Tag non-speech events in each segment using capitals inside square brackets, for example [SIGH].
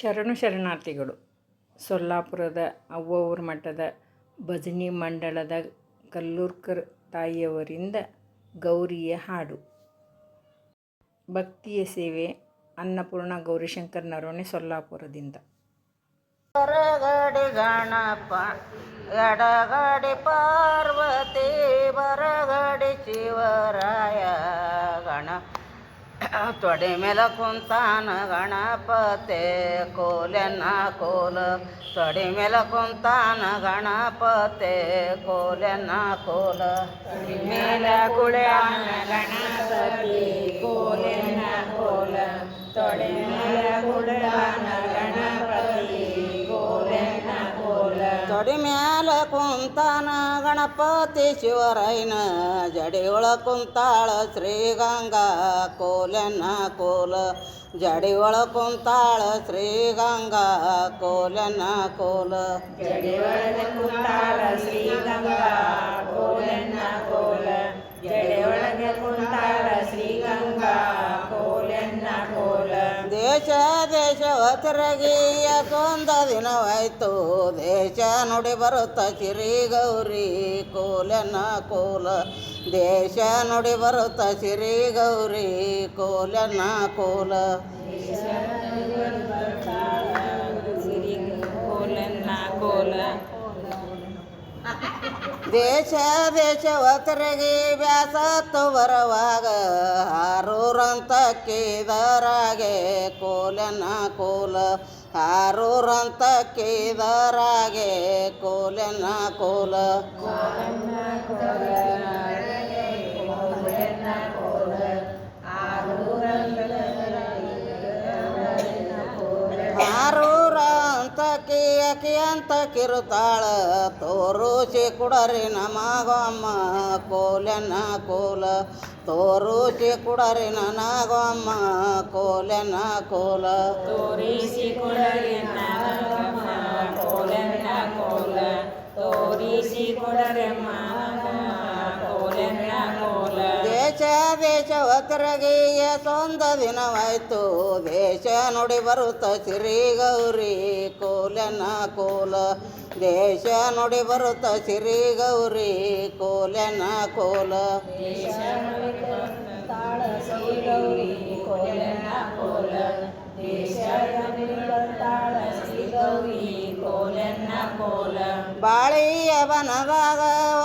ಶರಣು ಶರಣಾರ್ಥಿಗಳು. ಸೊಲ್ಲಾಪುರದ ಅವ್ವಊರ ಮಠದ ಭಜನಿ ಮಂಡಳದ ಕಲ್ಲೂರ್ಕರ್ ತಾಯಿಯವರಿಂದ ಗೌರಿಯ ಹಾಡು. ಭಕ್ತಿಯ ಸೇವೆ ಅನ್ನಪೂರ್ಣ ಗೌರಿಶಂಕರ್ ನರೋಣೆ ಸೊಲ್ಲಾಪುರದಿಂದ. ಬರಗಡಿ ಗಣಪ ಎಡಗಡೆ ಪಾರ್ವತಿ, ಬರಗಡೆ ಶಿವರಾಯ. ತೊಡೆ ಮೇಲೆ ಕುಂತಾನ ಗಣಪತೆ ಕೋಲೆನ್ನ ಕೋಲ ತೊಡೆ ಮೇಲೆ ಕುಂತಾನ ಗಣಪತೆ ಕೋಲೆನ್ನ ಕೋಲ ತೊಡೆ ಮೇಲೆ ಕುಳ್ಯಾನ ಗಣಪತಿ ಕೋಲೆನ್ನ ಕೋಲ ತೊಡೆ ಮೇಲೆ ಕುಳ್ಯಾನ ಗಣಪತಿ ಕೋಲೆನ್ನ ಕೋಲ ತೊಡೆ ಮ್ಯಾಲ ಕುಂತಾನ ಗಣಪತಿ ಶಿವರೈನ ಜಡಿಯೊಳ ಕುಂತಾಳ ಶ್ರೀಗಂಗಾ ಕೋಲೆನ್ನ ಕೋಲ ಜಡಿಯೊಳ ಕುಂತಾಳ ಶ್ರೀಗಂಗಾ ಕೋಲೆನ್ನ ಕೋಲ ಜಡಿಯೊಳಗ ಕುಂತಾಳ ಶ್ರೀಗಂಗಾ ಕೋಲೆನ್ನ ಕೋಲ ದೇಶ ದೇಶವ ತಿರುಗಿಯ ಕೊಂದ ದಿನವಾಯ್ತು. ದೇಶ ನುಡಿ ಬರುತ್ತ ಸಿರಿ ಗೌರಿ ಕೋಲನ ಕೋಲ. ದೇಶ ನುಡಿ ಬರುತ್ತ ಸಿರಿ ಗೌರಿ ಕೋಲನ ಕೋಲ. ದೇಶ ದೇಶ ತಿರುಗಿ ಬ್ಯಾಸತ್ತು ಬರುವಾಗ ಹಾರೂರಂತ ಕೇದರಾಗೆ ಕೋಲೆನ ಕೋಲ. ಹಾರೂರಂತ ಕೇದರಾಗೆ ಕೋಲೆನ ಕೋಲ. ಅಂತ ಕಿರುತಾಳ ತೋರುಸಿ ಕುಡರಿ ನಮಗಮ್ಮ ಕೋಲೆನ ಕೋಲ ತೋರುಸಿ ಕುಡರಿ ನನಗಮ್ಮ ಕೋಲೆನ ಕೋಲ. ತೋರಿಸಿ ತಿರುಗಿಯ ಸೊಂದ ದಿನವಾಯ್ತು. ದೇಶ ನುಡಿ ಬರುತ್ತ ಸಿರಿ ಗೌರಿ ಕೋಲೆನ ಕೋಲ. ದೇಶ ನುಡಿ ಬರುತ್ತ ಸಿರಿ ಗೌರಿ ಕೋಲೆನ ಕೋಲ. ಬಾಳಿಯ ಬನದಾಗ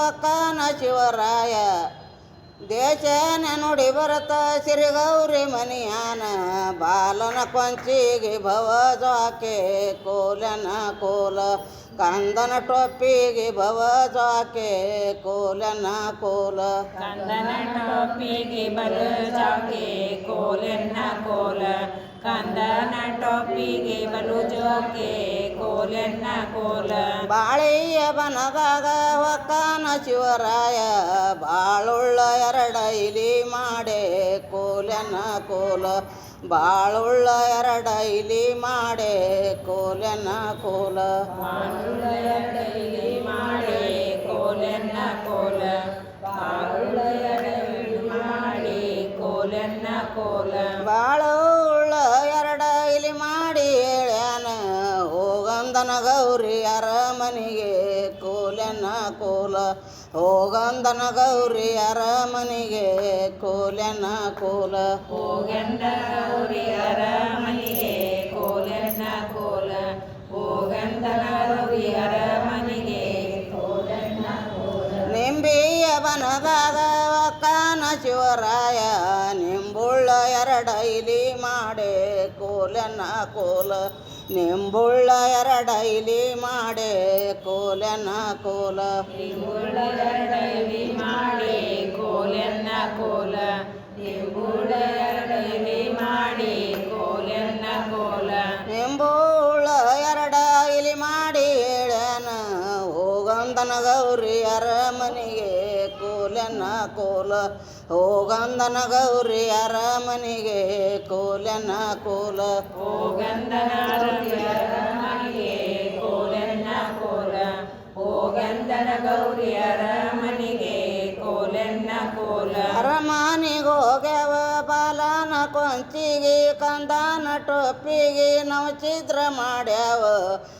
ಒಕ್ಕನ ಶಿವರಾಯ. ದೇಶನ ನುಡಿ ಬರತ ಸಿರಿಗೌರಿ ಮನಿಯಾನ ಬಾಲನ ಕೊಂಚಿಗೆ ಭವ ಜಾಕೆ ಕೋಲನ ಕೋಲ ಕಂದನ ಟೊಪ್ಪಿಗೆ ಭವ ಜಾಕೆ ಕೋಲನ ಕೋಲ. ಕಂದನ ಟೋಪಿಗೆ ಬಲ ಜಾಕೆ ಕೋಲನ ಕೋಲ ಕಂದನ ಟೋಪಿಗೆ ಬಲು ಜೋಕೆ ಕೋಲೆನ್ನ ಕೋಲ. ಬಾಳಿಯ ಬನದಾಗ ಒಕ್ಕನ ಶಿವರಾಯ ಬಾಳುಳ್ಳ ಎರಡ ಇಲಿ ಮಾಡೆ ಕೋಲನ ಕೋಲ. ಬಾಳುಳ್ಳ ಎರಡೈಲಿ ಮಾಡೆ ಕೋಲನ ಕೋಲ. ಮಾಡಿ ಕೋಲೆನ್ನ ಕೋಲ. ಮಾಡಿ ಕೋಲೆನ್ನ ಕೋಲ. ಬಾಳುಳ್ಳ ಎರಡೈಲಿ ಮಾಡಿ ಹೇಳ್ಯಾನ ಹೋಗಂದನ ಗೌರಿ ಅರಮನಿಗೆ ಕೋಲನ ಕೋಲ. ಹೋಗಂದನ ಗೌರಿ ಅರಮನಿಗೆ ಕೋಲನ ಕೋಲ. ಹೋಗಂದ ಗೌರಿ ಅರಮನಿಗೆ ಕೋಲನ ಕೋಲ. ಹೋಗಂದನ ಗೌರಿ ಅರಮನಿಗೆ ಕೋಲನ ಕೋಲ. ನಿಂಬಿಯ ಬನದಾಗ ಕಾನ ಶಿವರಾಯ ನಿಂಬುಳ್ಳ ಎರಡೈಲಿ ಮಾಡೆ ಕೋಲನ ಕೋಲ. ನಿಂಬುಳ್ಳ ಎರಡೈಲಿ ಮಾಡೆ ಕೋಲನ ಕೋಲ. ಡೈಲಿ ಮಾಡಿ ಕೋಲೆನ್ನ ಕೋಲ. ನಿಂಬುಳ ಎರಡೈಲಿ ಮಾಡಿ ಕೋಲೆನ್ನ ಕೋಲ. ನಿಂಬುಳ್ಳ ಎರಡೈಲಿ ಮಾಡಿ ಹೇಳನ ಹೋಗಂದನ ಗೌರಿ ಅರಮನಿಗೆ ಕೋಲೆನ್ನ ಕೋಲ. ಹೋಗಂದನ ಗೌರಿ ಅರಮನಿಗೆ ಕೋಲನ ಕೋಲ ಹೋಗಂದನ ಗೌರಿಯರ ಅರಮನಿಗೆ ಕೋಲೆನ್ನ ಕೋಲ. ಹೋಗಂದನ ಗೌರಿ ಅರಮನಿಗೆ ಕೋಲನ್ನ ಕೋಲ ಅರಮನಿಗೆ ಹೋಗ್ಯಾವ ಬಾಲನ ಕೊಂಚ ಕೊಂಚಿಗೆ ಕಂದಾನ ಟೊಪ್ಪಿಗೆ ಚಿತ್ರ ಮಾಡ್ಯಾವ.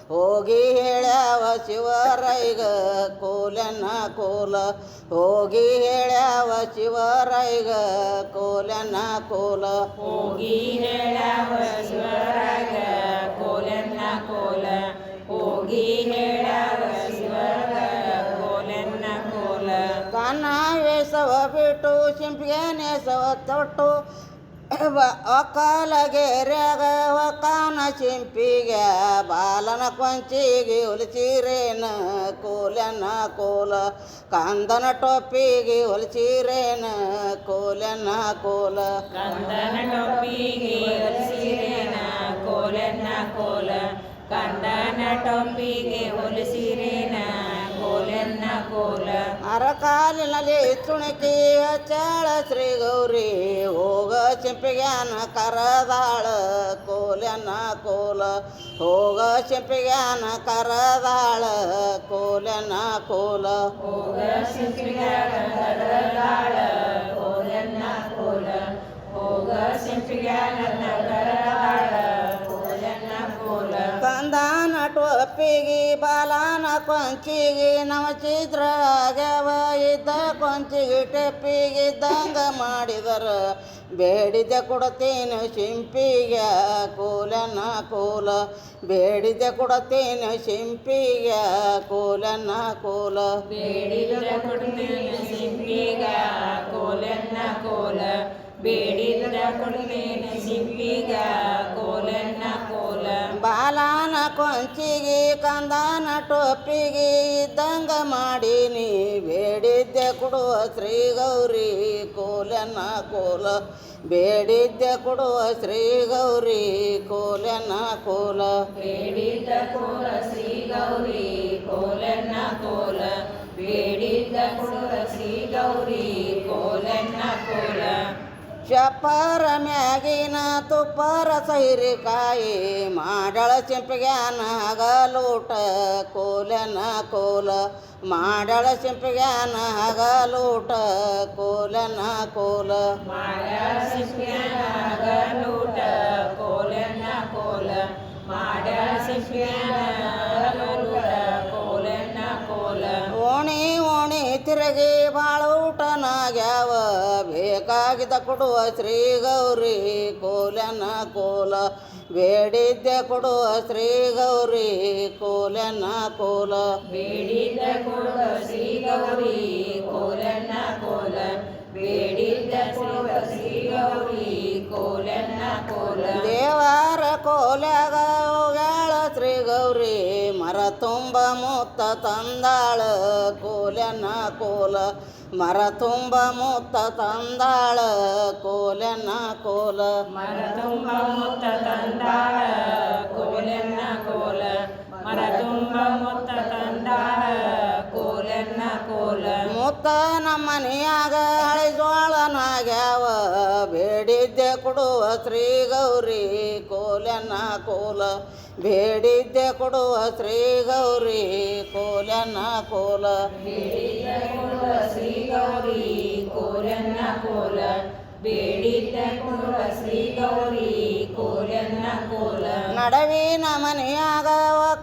ಹೋಗಿ ಹೇಳ್ಯಾವ ಶಿವರೈಗ ಕೋಲನ ಕೋಲ. ಹೋಗಿ ಹೇಳ್ಯಾವ ಶಿವರೈಗ ಕೋಲನ ಕೋಲ. ಹೋಗಿ ಹೇಳವ ಶಿವರಾಗ ಕೋಲನ ಕೋಲ. ಹೋಗಿ ಹೇಳವ ಶಿವರೈಗ ಕೋಲನ ಕೋಲ. ಕಾನ ವೇಸವ ಬಿಟ್ಟು ಸಿಂಪಿಗೆ ನೇಸವ ತೊಟ್ಟು. ಒಕ್ಕಲಗೆರ್ಯಾಗ ಒಕ್ಕನ ಸಿಂಪಿಗೆ ಬಾಲನ ಕೊಂಚಿಗೆ ಹೊಲಿಸಿರೇನ ಕೋಲನ ಕೋಲ ಕಂದನ ಟೊಪ್ಪಿಗೆ ಹೊಲಿಸಿರೇನ ಕೋಲನ ಕೋಲ ಕಂದನ ಟೊಪ್ಪಿಗೆ ಹೊಲಿಸಿರೇನ ಕೋಲೆನ್ನ ಕೋಲ ಕಂದನ ಟೊಪ್ಪಿಗೆ ಹೊಲಿಸಿರೇನ ಕೋಲೆನ್ನ ಕೋಲ ಅರಕಾಲಿನಲ್ಲಿ ತುಣಕಿ ಹಚ್ಚಾಳ ಶ್ರೀ ಗೌರಿ ಹೋಗ ಸಿಂಪಿಗ್ಯಾನ ಕರದಾಳ ಕೋಲನ ಕೋಲ. ಹೋಗ ಸಿಂಪಿಗ್ಯಾನ ಕರದಾಳ ಕೋಲನ ಕೋಲ. ಹೋಗ ಟೊಪ್ಪಿಗೆ ಬಾಲನ ಕೊಂಚಿಗೆ, ನವಚಿತ್ರ ಆಗ್ಯಾವ ಇದ್ದ ಕೊಂಚಿಗೆ, ಟೆಪ್ಪಿಗೆ ಇದ್ದಂಗ ಮಾಡಿದರ. ಬೇಡಿದ ಕೊಡತೇನು ಶಿಂಪಿಗೆ, ಕೋಲನ ಕೋಲ. ಬೇಡಿದ ಕೊಡತೇನು ಶಿಂಪಿಗೆ, ಕೋಲನ ಕೋಲ. ಬೇಡಿದ ಕೊಡ್ತೇನು ಸಿಂಪಿಗ ಕೂಲನ್ನ ಕೋಲ. ಬೇಡಿದ ಕೊಡ್ತೇನು ಸಿಂಪಿಗ ಬಾಲನ ಕೊಂಚಿಗೆ, ಕಂದಾನ ಟೊಪ್ಪಿಗೆ ಇದ್ದಂಗ ನೀ ಬೇಡಿದ್ದೆ ಕೊಡುವ ಶ್ರೀ ಗೌರಿ ಕೋಲನ ಕೋಲ. ಬೇಡಿದ್ದೆ ಕೊಡುವ ಶ್ರೀ ಗೌರಿ ಕೋಲನ ಕೋಲ. ಬೇಡಿದ್ದ ಕೋಲ ಶ್ರೀ ಗೌರಿ ಕೋಲನ ಕೋಲ. ಬೇಡಿದ್ದ ಕೊಡುವ ಶ್ರೀ ಗೌರಿ ಕೋಲನ ಕೋಲ. ಚಪ್ಪರ ಮ್ಯಾಗಿನ ತುಪ್ಪರ ಸೈರಿಕಾಯಿ ಮಾಡಳ ಚೆಂಪಿಗ್ಯಾನ ಹಗಲೂಟ ಕೋಲನ ಕೋಲ ಮಾಡಳ ಚೆಂಪಿಗ್ಯಾನ ಹಗಲೂಟ ಕೋಲನ ಕೋಲ ಓಣಿ ಓಣಿ ತಿರುಗಿ ಬಾಳ ಊಟನಾಗ್ಯಾವ. ಬೇಕಾಗಿದ್ದ ಕೊಡುವ ಶ್ರೀ ಗೌರಿ ಕೋಲನ ಕೋಲ ಬೇಡಿದ್ದೆ ಕೊಡುವ ಶ್ರೀ ಗೌರಿ ಕೋಲನ ಕೋಲ. ಬೇಡಿದ್ದ ಕೊಡುವ ಶ್ರೀ ಗೌರಿ ಕೋಲನ ಕೋಲ ಬೇಡಿದ್ದ ಕೊಡುವ ಶ್ರೀ ಗೌರಿ ಕೋಲನ ಕೋಲ. ದೇವಾರ ಹೋಗ್ಯಾಳ ಶ್ರೀ ಗೌರಿ ಮರ ತುಂಬ ಮುತ್ತ ತಂದಾಳ ಕೋಲನ ಕೋಲ. ಮರ ತುಂಬ ಮುತ್ತ ತಂದಾಳ ಕೋಲನ ಕೋಲ ಮರ ತುಂಬ ಮುತ್ತ ತಂದಾಳ ಕೋಲೆನ್ನ ಕೋಲ ಮರ ತುಂಬ ಮುತ್ತ ತಂದಾಳ ಕೋಲೆನ್ನ ಕೋಲ ಮುತ್ತ ನಮ್ಮ ಮನೆಯಾಗ ಹಳೆ ಜ್ವಾಳನಾಗ್ಯಾವ ಬೇಡಿದ್ದೆ ಕೊಡುವ ಶ್ರೀ ಗೌರಿ ಕೋಲನ ಕೋಲ ಬೇಡಿದ್ದೆ ಕೊಡುವ ಶ್ರೀ ಗೌರಿ ಕೋಲನ ಕೋಲ ಶ್ರೀ ಗೌರಿ ಕೋಲನ ಕೋಲ. ಬೇಡಿದ್ದ ಕೊಡುವ ಶ್ರೀ ಗೌರಿ ಕೋಲನ ಕೋಲ. ನಡವಿನ ಮನೆಯಾಗ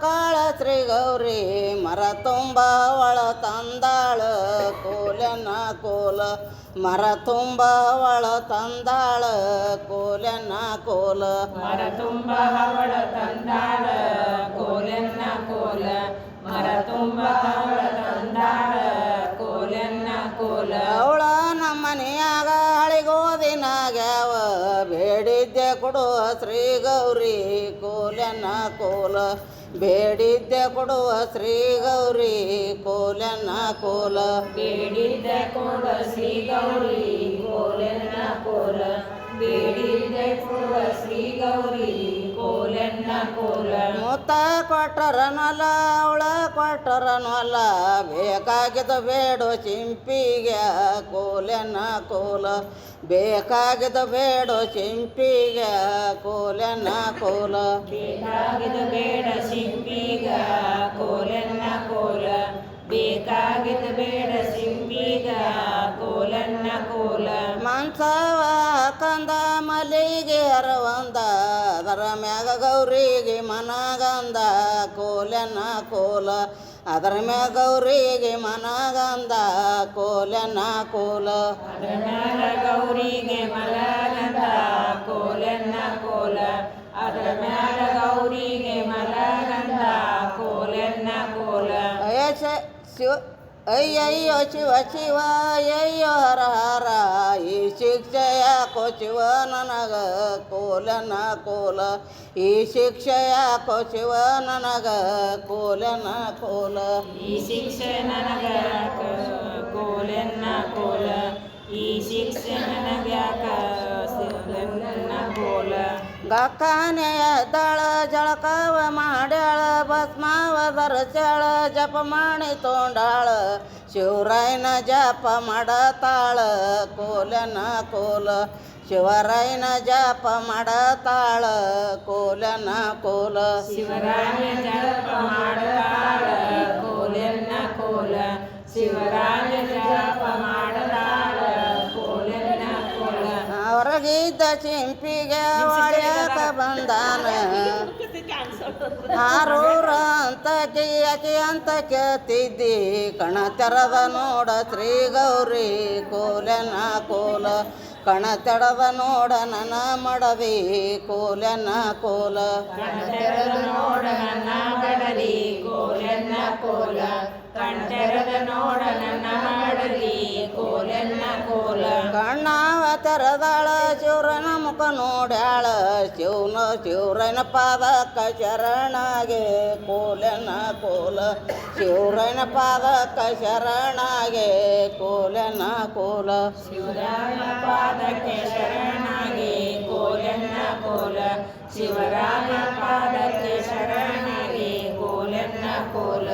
ಕಾಳ ಶ್ರೀ ಗೌರಿ ಮರ ತುಂಬ ಒಳ ತಂದಾಳ ಕೋಲನ ಕೋಲ. ಮರ ತುಂಬ ಒಳ ತಂದಾಳ ಕೋಲನ್ನ ಕೋಲ. ಮರ ತುಂಬ ಹವಳ ತಂದಾಳ ಕೋಲೆನ್ನ ಕೋಲ. ಮರ ತುಂಬ ಹವಳ ತಂದಾಳ ಕೋಲನ್ನ ಕೋಲ. ಅವಳ ನಮ್ಮ ಮನೆಯಾಗ ಹಳಿಗೋದಿನಾಗ್ಯಾವ ಬೇಡಿದ್ದೆ ಕೊಡುವ ಶ್ರೀ ಗೌರಿ ಕೋಲನ್ನ ಕೋಲ. ಬೇಡಿದ್ದೆ ಕೊಡುವ ಶ್ರೀ ಗೌರಿ ಕೋಲನ ಕೋಲ. ಬೇಡಿದ್ದ ಕೊಡುವ ಶ್ರೀ ಗೌರಿ ಕೋಲೆನ್ನ ಕೋಲ. ಬೇಡಿದ್ದ ಕೊಡುವ ಶ್ರೀ ಗೌರಿ ಕೋಲೆನ್ನ ಕೋಲ. ಮುತ್ತ ಕೊಟ್ಟರನಲ್ಲ ಅವಳ ಕೊಟ್ಟರನಲ್ಲ ಬೇಕಾಗಿದ್ದು ಬೇಡು ಚಿಂಪಿಗೆ ಕೋಲೆನ ಕೋಲ. ಬೇಕಾಗಿದ್ದು ಬೇಡ ಚಿಂಪಿಗೆ ಕೋಲನ ಕೋಲ. ಬೇಕಾಗಿದ ಬೇಡ ಸಿಂಪಿಗ ಕೋಲನ್ನ ಕೋಲ. ಬೇಕಾಗಿದ ಬೇಡ ಸಿಂಪಿಗ ಕೋಲನ್ನ ಕೋಲ. ಮಾಂಸವ ಕಂದ ಮಲ್ಲಿಗೆ ಅರವಂದ ಅದರ ಮ್ಯಾಗ ಗೌರಿಗೆ ಮನಗಂದ ಕೋಲನ್ನ ಕೋಲ. ಅದರ ಮ್ಯಾಗ ಗೌರಿಗೆ ಮನಗಂದ ಕೋಲೆನ ಕೋಲ ಅದ್ರ ಮ್ಯಾಲ ಗೌರಿಗೆ ಮಲಗಂದ ಕೋಲೆನ್ನ ಕೋಲ ಅದ್ರ ಮ್ಯಾಲ ಗೌರಿಗೆ ಮಲಗಂದ ಕೋಲೆನ್ನ ಕೋಲ ಅಯ್ಯ ಶ- ಶಿವ ಅಯ್ಯಯ್ಯೋ ಶಿವ ಶಿವ ಅಯ್ಯಯ್ಯೋ ಹರ ಹರ ಈ ಶಿಕ್ಷೆ ಯಾಕೋ ಶಿವ ನನಗ ಕೋಲನ ಕೋಲ ಈ ಶಿಕ್ಷೆ ಯಾಕೋ ಶಿವ ನನಗ ಕೋಲನ ಕೋಲ. ಈ ಶಿಕ್ಷೆ ನನಗ ಕ- ಕೋಲೆನ್ನ ಕೋಲ. ಈ ಶಿಕ್ಷೆ ನನಗ್ಯಾಕ ಕೋಲೆನ್ನ ಕೋಲ. ಗಕ್ಕಾನೆಯ ದಳ ಜಳಕವ ಮಾಡ್ಯಾಳ ಭಸ್ಮಾವ ಧರಸ್ಯಾಳ ಜಪ ಮಾಡಿ ತೊಂಡಾಳ ಶಿವರಾಯನ ಜಪ ಮಾಡತಾಳ ಕೋಲನ ಕೋಲ. ಶಿವರಾಯನ ಜಪ ಮಾಡತಾಳ ಕೋಲನ ಕೋಲ. ಶಿವರಾಯನ ಜಪ ಮಾಡತಾಳ ಕೋಲನ ಕೋಲ. ಶಿವರಾಯನ ಜಪ ಮಾಡತಾಳ ಕೋಲನ ಕೋಲ. ಅವರಗಿದ್ದ ಚಿಂಪಿಗೆ ಒಳ್ಯಾಕ ಬಂದಾನ. [LAUGHS] ಆರೂರ ಅಂತ ಅಕಿ ಅಂತ ಕೇಳ್ತಿದ್ದಿ. ಕಣ ತೆರವ ನೋಡ ಶ್ರೀ ಗೌರಿ ಕೋಲನ ಕೋಲ. ಕಣ ತಡವ ನೋಡ ನನ ಮಡವಿ ಕೋಲೆನ ಕೋಲ. ಕಣ್ತೆರೆದ ನೋಡ ನನ್ನ ಬಡಲಿ ಕೋಲೆನ್ನ ಕೋಲ. ಕಣ್ಣ ನೋಡ ನನ್ನ ಮಾಡಲಿ ಕೋಲೆನ್ನ ಕೋಲ. ಕಣ್ಣಾವ ತೆರದಾಳ ಶಿವರನ ಮುಖ ನೋಡ್ಯಾಳ ಶಿವನ ಶಿವರನ ಪಾದಕ್ಕ ಶರಣಾಗೆ ಕೋಲೆನ ಕೋಲ ಶಿವರನ ಪಾದಕ್ಕ ಶರಣಾಗೆ ಕೋಲೆನ ಕೋಲ ಶಿವರಾಮ ಪಾದಕ್ಕೆ ಶರಣಾಗಿ ಕೋಲೆನ್ನ ಕೋಲ ಶಿವರಾಮ ಪಾದಕ್ಕೆ ಶರಣಾಗಿ ಕೋಲೆನ್ನ ಕೋಲ